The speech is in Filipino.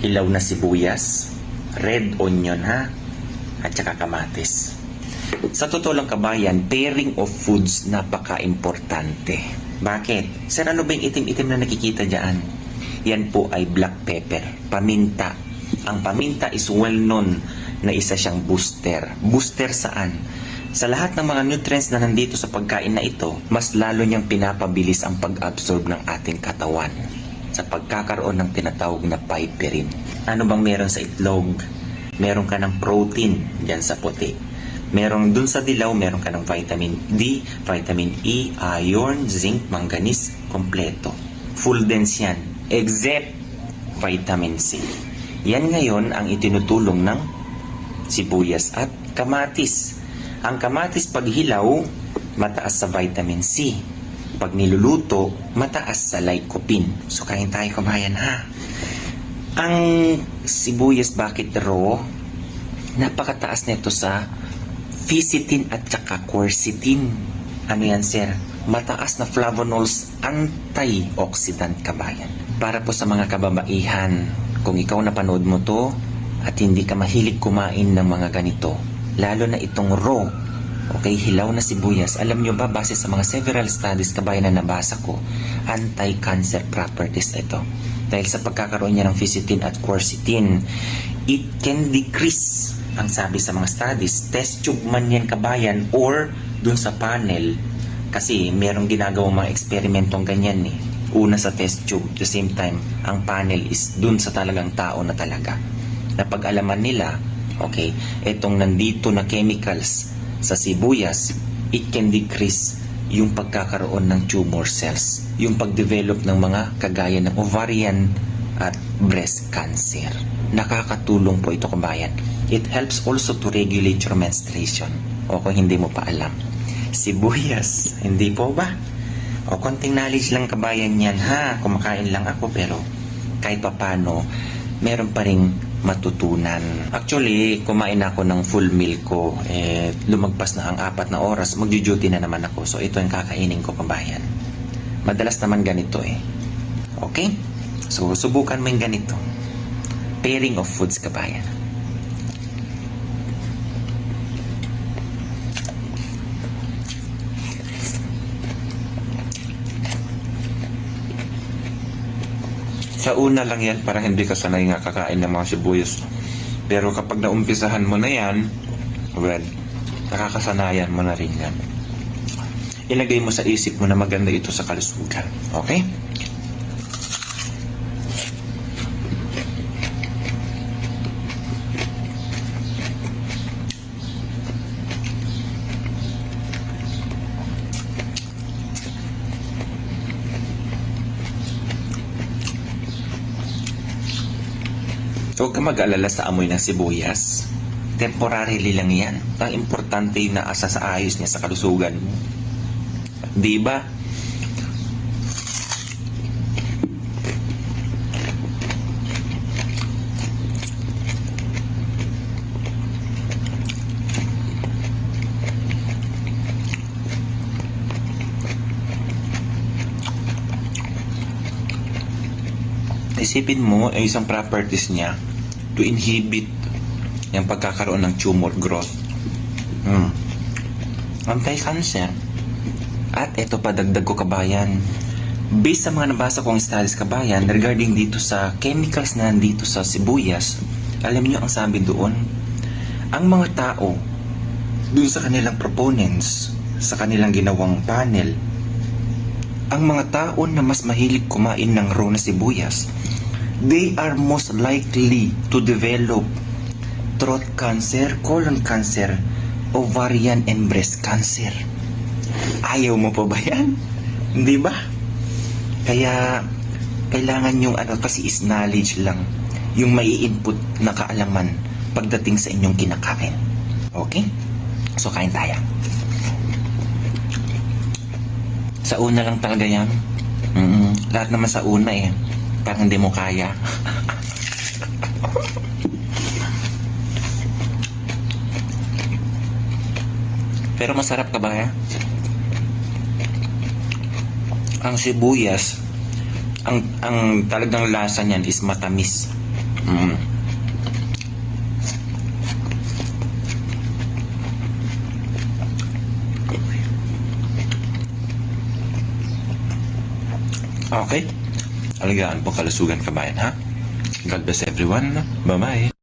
hilaw na sibuyas, red onion ha, at saka kamatis. Sa totoo lang kabayan, pairing of foods napaka-importante. Bakit? Sir, ano ba yung itim-itim na nakikita dyan? Yan po ay black pepper, paminta. Ang paminta is well known na isa siyang booster. Booster saan? Sa lahat ng mga nutrients na nandito sa pagkain na ito, mas lalo niyang pinapabilis ang pag-absorb ng ating katawan sa pagkakaroon ng tinatawag na piperin. Ano bang meron sa itlog? Meron ka ng protein dyan sa puti. Meron dun sa dilaw, meron ka ng vitamin D, vitamin E, iron, zinc, manganese, kompleto. Full dense yan. Except vitamin C. Yan ngayon ang itinutulong ng sibuyas at kamatis. Ang kamatis pag hilaw, mataas sa vitamin C. Pag niluluto, mataas sa lycopene. So kain tayo kabayan ha. Ang sibuyas bakit raw? Napakataas nito sa Ficitin at saka quercetin. Ano yan, sir? Mataas na flavonols antioxidant kabayan. Para po sa mga kababaihan, kung ikaw napanood mo to at hindi ka mahilig kumain ng mga ganito, lalo na itong raw, okay, hilaw na sibuyas, alam nyo ba, base sa mga several studies kabayan na nabasa ko, anti-cancer properties ito. Dahil sa pagkakaroon niya ng ficitin at quercetin, it can decrease ang sabi sa mga studies, test tube man yan kabayan or dun sa panel kasi merong ginagawang mga eksperimentong ganyan eh. Una sa test tube, the same time, ang panel is dun sa talagang tao na talaga. Na pag-alaman nila, okay, etong nandito na chemicals sa sibuyas, it can decrease yung pagkakaroon ng tumor cells, yung pag-develop ng mga kagaya ng ovarian at breast cancer. Nakakatulong po ito kabayan. It helps also to regulate your menstruation. O kung hindi mo pa alam. Sibuyas, hindi po ba? O konting knowledge lang kabayan yan ha. Kumakain lang ako pero kahit papano, meron pa ring matutunan. Actually, kumain ako ng full meal ko. Eh, lumagpas na ang apat na oras, magjo-duty na naman ako. So, ito ang kakainin ko kabayan. Madalas naman ganito eh. Okay? So, subukan mo yung ganito. Pairing of foods kabayan. Sa una lang yan, para hindi ka sanay nga kakain ng mga sibuyas. Pero kapag naumpisahan mo na yan, well, nakakasanayan mo na rin yan. Ilagay mo sa isip mo na maganda ito sa kalusugan. Okay? Huwag ka mag-alala sa amoy ng sibuyas. Temporarily lang yan. Ang importante yung naasa sa ayos niya sa kalusugan mo. Di Isipin mo, ay isang properties niya to inhibit yung pagkakaroon ng tumor growth. Hmm. Anti-cancer. At ito pa dagdag ko kabayan. Based sa mga nabasa kong studies kabayan regarding dito sa chemicals na nandito sa sibuyas, alam niyo ang sabi doon, ang mga tao, doon sa kanilang proponents, sa kanilang ginawang panel, ang mga tao na mas mahilig kumain ng raw na sibuyas, they are most likely to develop throat cancer, colon cancer, ovarian and breast cancer. Ayaw mo pa ba yan? Hindi ba? Kaya, kailangan yung ano kasi is knowledge lang. Yung may input na kaalaman pagdating sa inyong kinakain. Okay? So, kain tayo. Sa una lang talaga yan. Mm, lahat naman sa una eh. Parang hindi mo kaya. Pero masarap ka ba ya? Ang sibuyas, ang ang talagang lasa niyan is matamis. Mm. Okay. Alagaan po kalusugan kabayan, ha? God bless everyone. Bye-bye.